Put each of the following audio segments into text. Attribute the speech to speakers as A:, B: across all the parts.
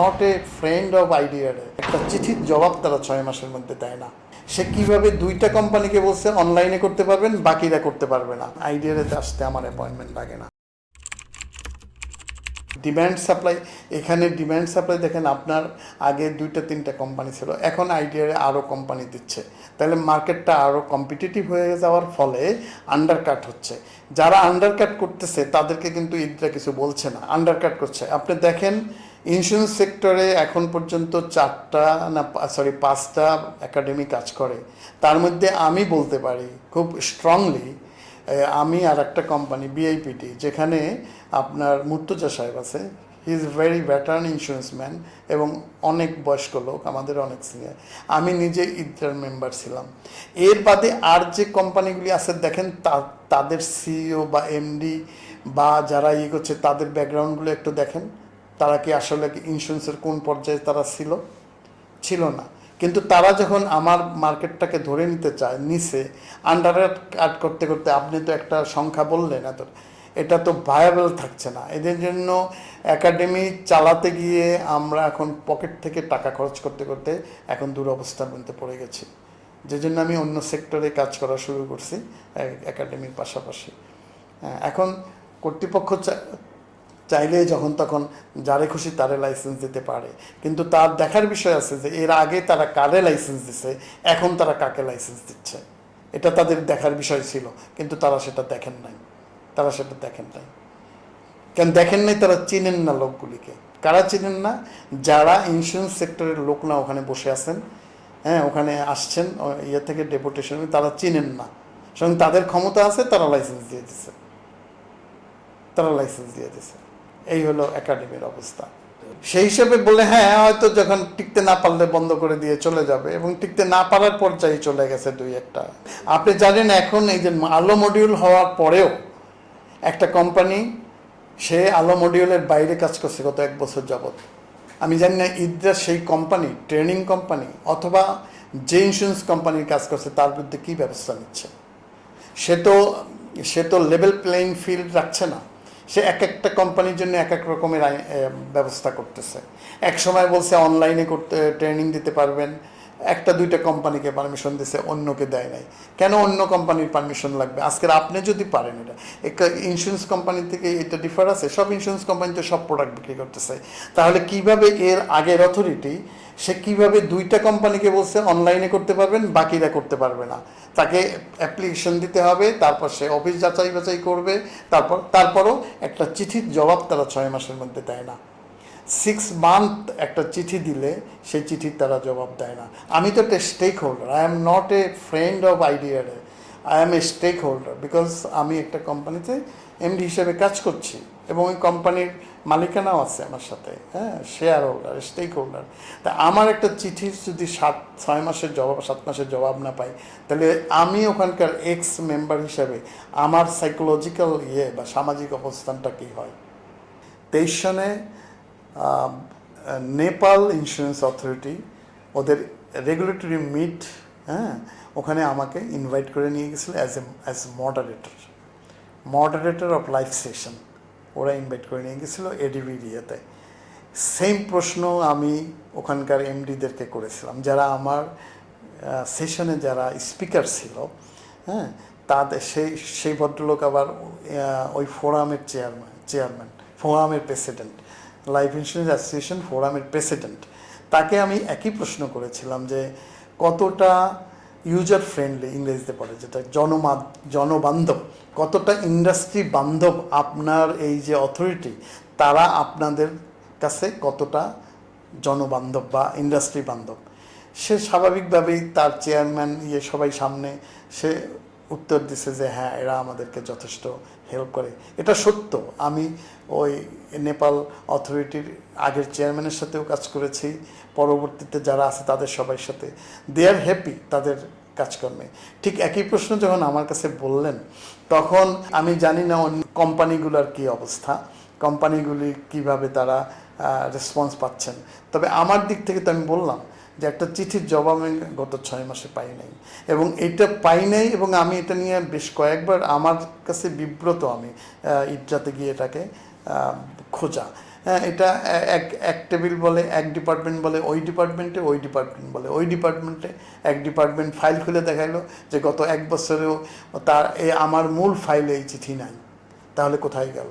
A: Not a friend of আইডিয়ার একটা চিঠির জবাব তারা ছয় মাসের মধ্যে দেয় না। সে কীভাবে দুইটা কোম্পানিকে বলছে অনলাইনে করতে পারবেন, বাকিরা করতে পারবে না। আইডিয়ারে আসতে আমার অ্যাপয়েন্টমেন্ট লাগে না। ডিম্যান্ড সাপ্লাই এখানে ডিম্যান্ড সাপ্লাই দেখেন, আপনার আগে দুইটা, তিনটা কোম্পানি ছিল। এখন আইডিয়ারে আরও কোম্পানি দিচ্ছে। তাহলে মার্কেটটা আরও কম্পিটিটিভ হয়ে যাওয়ার ফলে আন্ডারকাট হচ্ছে। যারা আন্ডারকাট করতেছে, তাদেরকে কিন্তু ইদরা কিছু বলছে না। আন্ডারকাট করছে। আপনি দেখেন ইন্স্যুরেন্স সেক্টরে এখন পর্যন্ত চারটা না সরি পাঁচটা একাডেমি কাজ করে। তার মধ্যে আমি বলতে পারি খুব স্ট্রংলি আমি আর একটা কোম্পানি বিআইপিটি যেখানে আপনার মুর্তজা সাহেব আছে। He is very veteran insurance man এবং অনেক বয়স্ক লোক, আমাদের অনেক সিনিয়র আমি নিজে ইদ্রার মেম্বার ছিলাম। এর বাদে আর যে কোম্পানিগুলি আছে, দেখেন তাদের সিইও বা এমডি বা যারা ইয়ে করছে, তাদের ব্যাকগ্রাউন্ডগুলো একটু দেখেন। তারা কি আসলে ইন্স্যুরেন্সের কোন পর্যায়ে তারা ছিল? ছিল না। কিন্তু তারা যখন আমার মার্কেটটাকে ধরে নিতে চায় নিচে আন্ডার কাট করতে করতে আপনি তো একটা সংখ্যা বললেন এত এটা তো ভায়াবল থাকছে না। এদের জন্য একাডেমি চালাতে গিয়ে আমরা এখন পকেট থেকে টাকা খরচ করতে করতে এখন দুরবস্থার মধ্যে পড়ে গেছি। যে জন্য আমি অন্য সেক্টরে কাজ করা শুরু করছি একাডেমির পাশাপাশি। হ্যাঁ, এখন কর্তৃপক্ষ চাইলে যখন তখন যারে খুশি তারে লাইসেন্স দিতে পারে। কিন্তু তার দেখার বিষয় আছে যে এর আগে তারা কারে লাইসেন্স দিছে, এখন তারা কাকে লাইসেন্স দিচ্ছে। এটা তাদের দেখার বিষয় ছিল, কিন্তু তারা সেটা দেখেন নাই। তারা সেটা দেখেন নাই। কেন দেখেন নাই তারা চিনেন না লোকগুলিকে। কারা চিনেন না? যারা ইন্স্যুরেন্স সেক্টরের লোক না ওখানে বসে আছেন হ্যাঁ ওখানে আসছেন ইয়ে থেকে ডেপুটেশন তারা চিনেন না। সুতরাং তাদের ক্ষমতা আছে, তারা লাইসেন্স দিয়ে দিচ্ছে তারা লাইসেন্স দিয়ে দিছে। এই হলো একাডেমির অবস্থা। সেই হিসেবে বলে হ্যাঁ হয়তো যখন টিকতে না পারলে বন্ধ করে দিয়ে চলে যাবে এবং টিকতে না পারার পর্যায়ে চলে গেছে দুই একটা। আপনি জানেন এখন এই যে আলো মডিউল হওয়ার পরেও একটা কোম্পানি সে আলো মডিউলের বাইরে কাজ করছে গত এক বছর যাবৎ। আমি জানি না, ইদ্রা সেই কোম্পানি ট্রেনিং কোম্পানি অথবা যে ইন্স্যুরেন্স কোম্পানির কাজ করছে, তার বিরুদ্ধে কী ব্যবস্থা নিচ্ছে? সে তো সে তো লেভেল প্লেইং ফিল্ড রাখছে না। সে এক একটা কোম্পানির জন্য এক এক রকমের ব্যবস্থা করতেছে। এক সময় বলছে অনলাইনে করতে ট্রেনিং দিতে পারবেন, একটা দুইটা কোম্পানিকে পারমিশন দিছে, অন্যকে দেয় নাই। কেন অন্য কোম্পানির পারমিশন লাগবে? আজকের আপনি যদি পারেন এটা একটা ইন্স্যুরেন্স কোম্পানি থেকে এটা ডিফার আছে, সব ইন্স্যুরেন্স কোম্পানি তো সব প্রোডাক্ট বিক্রি করতেছে। তাহলে কীভাবে এর আগের অথরিটি সে কীভাবে দুইটা কোম্পানিকে বলছে অনলাইনে করতে পারবেন, বাকিরা করতে পারবে না। তাকে অ্যাপ্লিকেশন দিতে হবে, তারপর সে অফিস যাচাই বাছাই করবে, তারপর, তারপরও একটা চিঠির জবাব তারা ছয় মাসের মধ্যে দেয় না। সিক্স মান্থ একটা চিঠি দিলে সেই চিঠির তারা জবাব দেয় না। আমি তো একটা stakeholder I am not a friend of আইডিয়ার I am a stakeholder because আমি একটা কোম্পানিতে এমডি হিসেবে কাজ করছি এবং ওই কোম্পানির মালিকানাও আছে আমার সাথে হ্যাঁ শেয়ার হোল্ডার স্টেক হোল্ডার তা আমার একটা চিঠির যদি সাত, ছয় মাসের জবাব, সাত মাসের জবাব না পাই, তাহলে আমি ওখানকার এক্স মেম্বার হিসাবে আমার সাইকোলজিক্যাল ইয়ে বা সামাজিক অবস্থানটা কী হয়? তেইশ সনে নেপাল ইন্স্যুরেন্স অথরিটি ওদের রেগুলেটরি মিট হ্যাঁ ওখানে আমাকে ইনভাইট করে নিয়ে গেছিল as a as moderator moderator of life session ওরা ইনভাইট করে নিয়ে গেছিল এডিবি ইয়েতে সেম প্রশ্ন আমি ওখানকার এমডিদেরকে করেছিলাম। যারা আমার সেশনে যারা স্পিকার ছিল হ্যাঁ তাদের সেই সেই ভদ্রলোক আবার ওই ফোরামের চেয়ারম্যান চেয়ারম্যান ফোরামের প্রেসিডেন্ট লাইফ ইন্স্যুরেন্স অ্যাসোসিয়েশন ফোরামের প্রেসিডেন্ট তাকে আমি একই প্রশ্ন করেছিলাম যে কতটা ইউজার ফ্রেন্ডলি ইংরেজিতে পড়ে যেটা জনমাদ জনবান্ধব, কতটা ইন্ডাস্ট্রি বান্ধব আপনার এই যে অথরিটি তারা আপনাদের কাছে কতটা জনবান্ধব বা ইন্ডাস্ট্রি বান্ধব সে স্বাভাবিকভাবেই তার চেয়ারম্যান ইয়ে সবাই সামনে, সে উত্তর দিছে যে হ্যাঁ এরা আমাদেরকে যথেষ্ট হেল্প করে। এটা সত্য। আমি ওই নেপাল অথরিটির আগের চেয়ারম্যানের সাথেও কাজ করেছি। পরবর্তীতে যারা আছে তাদের সবার সাথে। দে আর হ্যাপি তাদের কাজকর্মে। ঠিক একই প্রশ্ন যখন আমার কাছে বললেন, তখন আমি জানি না অন্য কোম্পানিগুলোর কী অবস্থা, কোম্পানিগুলি কীভাবে তারা রেসপন্স পাচ্ছেন। তবে আমার দিক থেকে তো আমি বললাম যে একটা চিঠির জবাব আমি গত ছয় মাসে পাই নাই। এবং এটা পাই নাই এবং আমি এটা নিয়ে বেশ কয়েকবার আমার কাছে বিব্রত আমি আহ, ইটজাতে গিয়ে এটাকে খোঁজা। হ্যাঁ এটা এক এক টেবিল বলে এক ডিপার্টমেন্ট বলে ওই ডিপার্টমেন্টে ওই ডিপার্টমেন্ট বলে ওই ডিপার্টমেন্টে এক ডিপার্টমেন্ট ফাইল খুলে দেখাইলো যে গত এক বছরেও তার এ আমার মূল ফাইলে এই চিঠি নাই। তাহলে কোথায় গেল?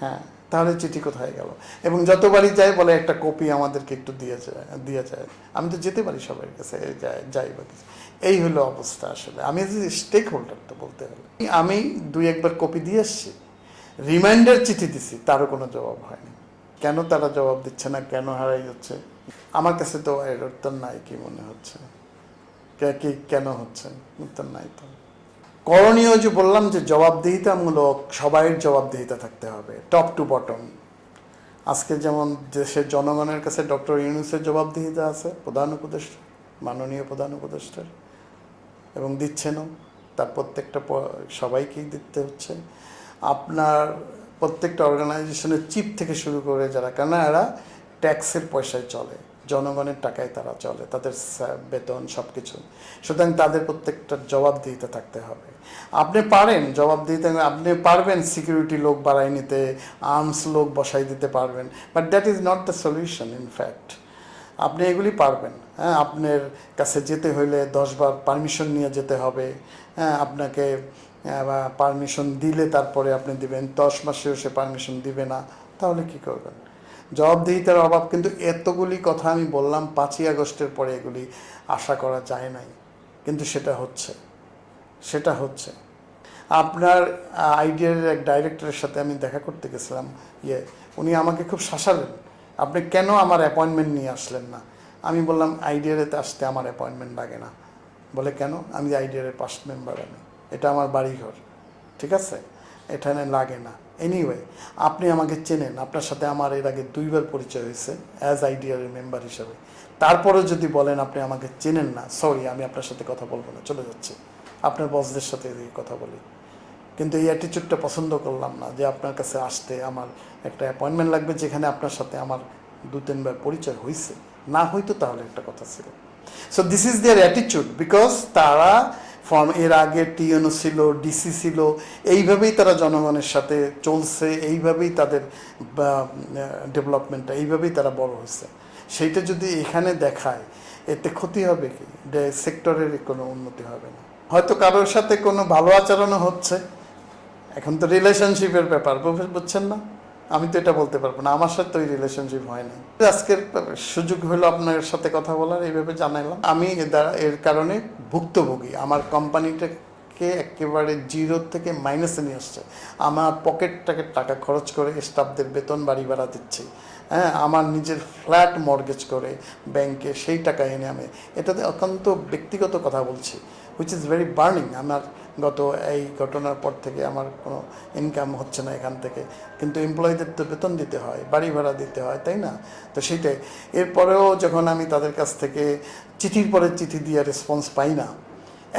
A: হ্যাঁ তাহলে চিঠি কোথায় গেল? এবং যতবারই যাই বলে, একটা কপি আমাদেরকে একটু দিয়ে যায় দিয়ে যায়। আমি তো যেতে পারি সবার কাছে যাই বা কিছু। এই হলো অবস্থা আসলে। আমি স্টেক হোল্ডার তো বলতে গেলে। আমি দুই একবার কপি দিয়ে এসছি রিমাইন্ডার চিঠি দিছি, তারও কোনো জবাব হয়নি। কেন তারা জবাব দিচ্ছে না? কেন হারাই যাচ্ছে? আমার কাছে তো এর উত্তর নাই কি মনে হচ্ছে? কে- কি, কেন হচ্ছে? উত্তর নাই তো। করণীয় যে বললাম যে জবাবদিহিতামূলক সবাইয়ের জবাবদিহিতা থাকতে হবে টপ টু বটম আজকে যেমন দেশের জনগণের কাছে ডক্টর ইউনুসের জবাবদিহিতা আছে, প্রধান উপদেষ্টা, মাননীয় প্রধান উপদেষ্টার, এবং দিচ্ছেনও, তার প্রত্যেকটা সবাইকেই দিতে হচ্ছে। আপনার প্রত্যেকটা অর্গানাইজেশনের চিপ থেকে শুরু করে যারা কেন এরা ট্যাক্সের পয়সায় চলে। জনগণের টাকায় তারা চলে, তাদের বেতন সব কিছু সুতরাং তাদের প্রত্যেকটা জবাবদিহিতা থাকতে হবে। আপনি পারেন জবাবদিহিতা, আপনি পারবেন সিকিউরিটি লোক বাড়াই নিতে আর্মস লোক বসাই দিতে পারবেন but that is not the solution in fact আপনি এগুলি পারবেন হ্যাঁ আপনার কাছে যেতে হইলে দশবার পারমিশন নিয়ে যেতে হবে হ্যাঁ আপনাকে পারমিশন দিলে তারপরে আপনি দিবেন, দশ মাসেও সে পারমিশন দিবে না, তাহলে কি করবেন? জবাবদিহিতার অভাব, কিন্তু এতগুলি কথা আমি বললাম পাঁচই আগস্টের পরে এগুলি আশা করা যায় নাই। কিন্তু সেটা হচ্ছে সেটা হচ্ছে। আপনার আইডিয়ার এক ডাইরেক্টরের সাথে আমি দেখা করতে গেছিলাম ইয়ে উনি আমাকে খুব শাসালেন, আপনি কেন আমার অ্যাপয়েন্টমেন্ট নিয়ে আসলেন না? আমি বললাম আইডিয়ারেতে আসতে আমার অ্যাপয়েন্টমেন্ট লাগে না। বলে, কেন? আমি আইডিয়ারের পাস্ট মেম্বার আমি। এটা আমার বাড়িঘর, ঠিক আছে? এখানে লাগে না। এনিওয়ে আপনি আমাকে চেনেন, আপনার সাথে আমার এর আগে দুইবার পরিচয় হয়েছে অ্যাজ আইডিয়ারের মেম্বার হিসাবে। তারপরেও যদি বলেন আপনি আমাকে চেনেন না সরি আমি আপনার সাথে কথা বলব না, চলে যাচ্ছি। আপনার বসদের সাথে কথা বলি। কিন্তু এই অ্যাটিচিউডটা পছন্দ করলাম না, যে আপনার কাছে আসতে আমার একটা অ্যাপয়েন্টমেন্ট লাগবে, যেখানে আপনার সাথে আমার দু, তিনবার পরিচয় হয়েছে। না হয়তো তাহলে একটা কথা ছিল। সো দিস ইজ দেয়ার অ্যাটিচিউড বিকজ তারা ফর্ম এর আগে টিএনও ছিল, ডিসি ছিল, এইভাবেই তারা জনগণের সাথে চলছে, এইভাবেই তাদের ডেভেলপমেন্টটা এইভাবেই তারা বড় হয়েছে। সেইটা যদি এখানে দেখায়, এতে ক্ষতি হবে কি? সেক্টরের কোনো উন্নতি হবে না। হয়তো কারোর সাথে কোনো ভালো আচরণও হচ্ছে। এখন তো রিলেশনশিপের ব্যাপার, বুঝ- বুঝছেন না? আমি তো এটা বলতে পারব না, আমার সাথে তো ওই রিলেশনশিপ হয়নি আজকের সুযোগ হলো আপনার সাথে কথা বলার, এইভাবে জানাইলাম। আমি দ্বারা, এর কারণে ভুক্তভোগী। আমার কোম্পানিটাকে একেবারে জিরো থেকে মাইনাসে নিয়ে আসছে। আমার পকেটটাকে টাকা খরচ করে স্টাফদের বেতন বাড়ি ভাড়া দিচ্ছি। হ্যাঁ আমার নিজের ফ্ল্যাট মর্গেজ করে ব্যাংকে সেই টাকা এনে আমি, এটাতে অত্যন্ত ব্যক্তিগত কথা বলছি হুইচ ইজ ভেরি বার্নিং আমার গত এই ঘটনার পর থেকে আমার কোনো ইনকাম হচ্ছে না এখান থেকে। কিন্তু এমপ্লয়ীদের তো বেতন দিতে হয়, বাড়ি ভাড়া দিতে হয়, তাই না? তো সেইটাই এরপরেও যখন আমি তাদের কাছ থেকে চিঠির পরে চিঠি দিয়ে রেসপন্স পাই না,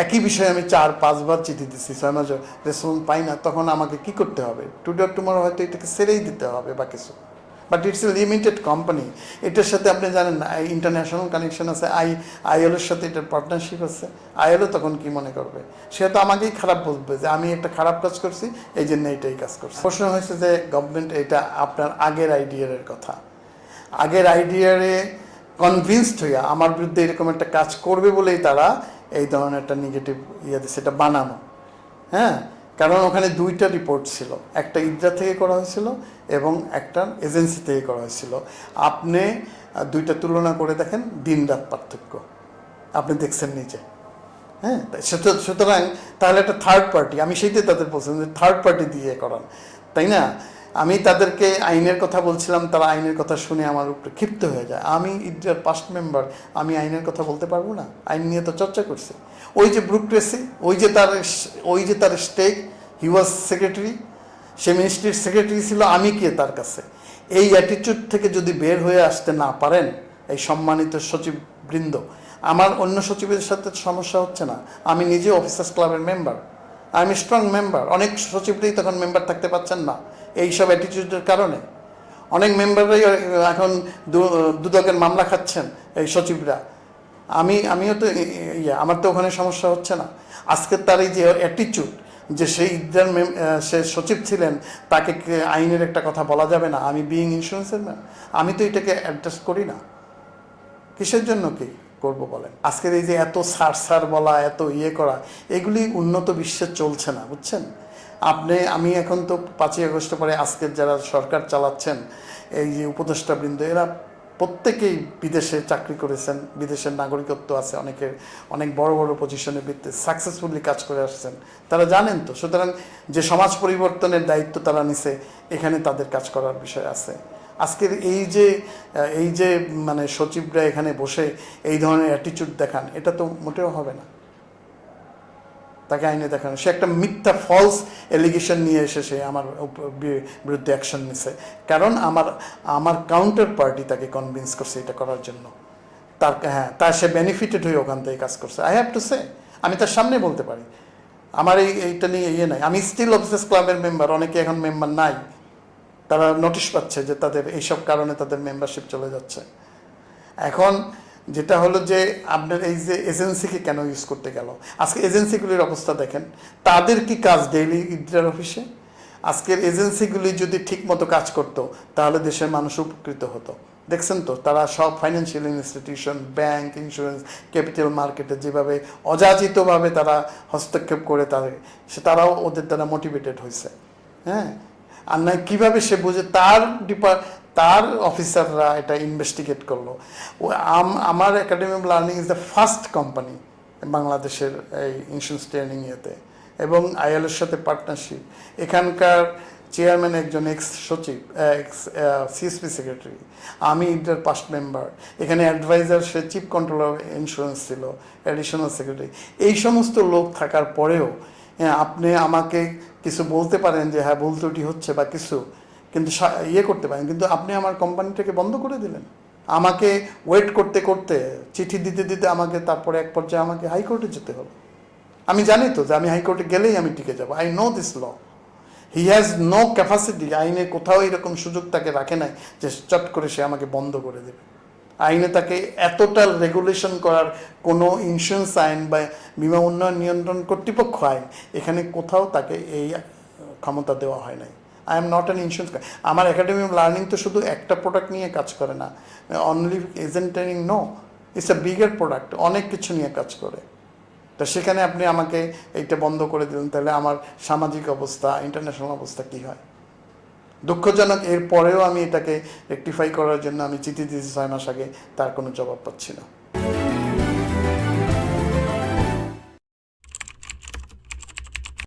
A: একই বিষয়ে আমি চার, পাঁচবার চিঠি দিচ্ছি ছয় মাস রেসপন্স পাই না, তখন আমাকে কি করতে হবে? টুডে টুমোরো হয়তো এটাকে সেরেই দিতে হবে বা কিছু। But it's a limited company এটার সাথে আপনি জানেন ইন্টারন্যাশনাল কানেকশন আছে, আই আইএলওর সাথে এটার পার্টনারশিপ আছে। আইএলও তখন কি মনে করবে? সে তো আমাকেই খারাপ বলবে যে, আমি একটা খারাপ কাজ করছি, এই জন্য এইটাই কাজ করছি। প্রশ্ন হয়েছে যে গভর্নমেন্ট এটা আপনার আগের আইডিয়ারের কথা। আগের আইডিয়ারে কনভিন্সড হইয়া আমার বিরুদ্ধে এরকম একটা কাজ করবে বলেই তারা এই ধরনের একটা নেগেটিভ ইয়ে সেটা বানানো। হ্যাঁ? কারণ ওখানে দুইটা রিপোর্ট ছিল। একটা ইদ্রা থেকে করা হয়েছিল এবং একটা এজেন্সি থেকে করা হয়েছিল। আপনি দুইটা তুলনা করে দেখেন দিন রাত পার্থক্য। আপনি দেখছেন নিজে। হ্যাঁ? সুতরাং তাহলে একটা থার্ড পার্টি আমি সেইটাই তাদের বলছিলাম যে থার্ড পার্টি দিয়ে করান। তাই না? আমি তাদেরকে আইনের কথা বলছিলাম, তারা আইনের কথা শুনে আমার উপরে ক্ষিপ্ত হয়ে যায়। আমি ইন্ডিয়ার পাস্ট মেম্বার আমি আইনের কথা বলতে পারব না? আইন নিয়ে তো চর্চা করছে। ওই যে ব্রুক্রেসি ওই যে তার ওই যে তার স্টেক হি ওয়াজ সেক্রেটারি সে মিনিস্ট্রির সেক্রেটারি ছিল, আমি কে তার কাছে? এই অ্যাটিটিউড থেকে যদি বের হয়ে আসতে না পারেন, এই সম্মানিত সচিব বৃন্দ আমার অন্য সচিবের সাথে সমস্যা হচ্ছে না। আমি নিজে অফিসার্স ক্লাবের মেম্বার আমি স্ট্রং মেম্বার অনেক সচিবরাই তখন মেম্বার থাকতে পারছেন না এই সব অ্যাটিটিউডের কারণে। অনেক মেম্বাররাই এখন দুদকের মামলা খাচ্ছেন এই সচিবরা। আমি, আমিও তো ইয়ে আমার তো ওখানে সমস্যা হচ্ছে না। আজকে তার এই যে অ্যাটিটিউড যে সেই মেম- সে সচিব ছিলেন, তাকে আইনের একটা কথা বলা যাবে না। আমি বিইং ইন্স্যুরেন্সের ম্যাম আমি তো এটাকে অ্যাডজাস্ট করি না। কিসের জন্য কি? করব বলেন। আজকের এই যে এত সার সার বলা, এত ইয়ে করা, এগুলি উন্নত বিশ্বে চলছে না, বুঝছেন? আপনি, আমি এখন তো পাঁচই আগস্ট পরে আজকের যারা সরকার চালাচ্ছেন, এই যে উপদেষ্টাবৃন্দ, এরা প্রত্যেকেই বিদেশে চাকরি করেছেন, বিদেশের নাগরিকত্ব আছে অনেকের অনেক বড় বড় পজিশনে ভিত্তিতে সাকসেসফুলি কাজ করে আসছেন। তারা জানেন তো, সুতরাং যে সমাজ পরিবর্তনের দায়িত্ব তারা নিছে, এখানে তাদের কাজ করার বিষয় আছে। আজকের এই যে এই যে মানে সচিবরা এখানে বসে এই ধরনের অ্যাটিচিউড দেখান, এটা তো মোটেও হবে না। তাকে আইনে দেখানো। সে একটা মিথ্যা ফলস এলিগেশন নিয়ে এসে সে আমার বিরুদ্ধে অ্যাকশন নিছে। কারণ আমার আমার কাউন্টার পার্টি তাকে কনভিন্স করছে এটা করার জন্য। তার হ্যাঁ তার সে বেনিফিটেড হয়ে ওখান থেকে কাজ করছে। আই হ্যাভ টু সে আমি তার সামনে বলতে পারি। আমার এই, এইটা নিয়ে ইয়ে নাই। আমি স্টিল অফিসার্স ক্লাবের মেম্বার অনেকে এখন মেম্বার নাই। তারা নোটিশ পাচ্ছে যে তাদের এইসব কারণে তাদের মেম্বারশিপ চলে যাচ্ছে। এখন যেটা হলো যে আপনার এই যে এজেন্সিকে কেন ইউজ করতে গেল? আজকে এজেন্সিগুলির অবস্থা দেখেন, তাদের কি কাজ ডেইলি ইদ্রার অফিসে আজকের এজেন্সিগুলি যদি ঠিক মতো কাজ করতো, তাহলে দেশের মানুষ উপকৃত হতো। দেখছেন তো, তারা সব financial institution bank insurance capital মার্কেটে যেভাবে অযাচিতভাবে তারা হস্তক্ষেপ করে তাদের, সে তারাও ওদের দ্বারা মোটিভেটেড হয়েছে হ্যাঁ? আর নয় কীভাবে সে বুঝে? তার ডিপার, তার অফিসাররা এটা ইনভেস্টিগেট করল। আম- আমার academy of learning is the first company বাংলাদেশের এই ইন্স্যুরেন্স ট্রেনিং ইয়েতে। এবং আইএলের সাথে পার্টনারশিপ এখানকার চেয়ারম্যান একজন এক্স সচিব এক্স সিএসপি সেক্রেটারি আমি ইন্টার পাস্ট মেম্বার এখানে অ্যাডভাইজার সে চিফ কন্ট্রোলার ইন্স্যুরেন্স ছিল অ্যাডিশনাল সেক্রেটারি এই সমস্ত লোক থাকার পরেও আপনি আমাকে কিছু বলতে পারেন যে হ্যাঁ ভুল ত্রুটি হচ্ছে বা কিছু। কিন্তু ইয়ে করতে পারেন। কিন্তু আপনি আমার কোম্পানিটাকে বন্ধ করে দিলেন। আমাকে ওয়েট করতে করতে, চিঠি দিতে দিতে আমাকে তারপরে এক পর্যায়ে আমাকে হাইকোর্টে যেতে হলো আমি জানি তো যে, আমি হাইকোর্টে গেলেই আমি টিকে যাব। I know this law he has no capacity আইনে কোথাও এরকম সুযোগ তাকে রাখে নাই যে, চট করে সে আমাকে বন্ধ করে দেবে। আইনে তাকে এতটা রেগুলেশন করার কোনো ইন্স্যুরেন্স আইন বা বিমা উন্নয়ন নিয়ন্ত্রণ কর্তৃপক্ষ আইন এখানে কোথাও তাকে এই ক্ষমতা দেওয়া হয় নাই। I am not an insurance আমার একাডেমি অফ লার্নিং তো শুধু একটা প্রোডাক্ট নিয়ে কাজ করে না। Only agent training no it's a বিগের product অনেক কিছু নিয়ে কাজ করে। তো সেখানে আপনি আমাকে এইটা বন্ধ করে দিলেন, তাহলে আমার সামাজিক অবস্থা ইন্টারন্যাশনাল অবস্থা কি হয়? দুঃখজনক এর পরেও আমি এটাকে রেকটিফাই করার জন্য আমি চিঠি দিয়েছি ছয় মাস আগে, তার কোনো জবাব পাচ্ছি না।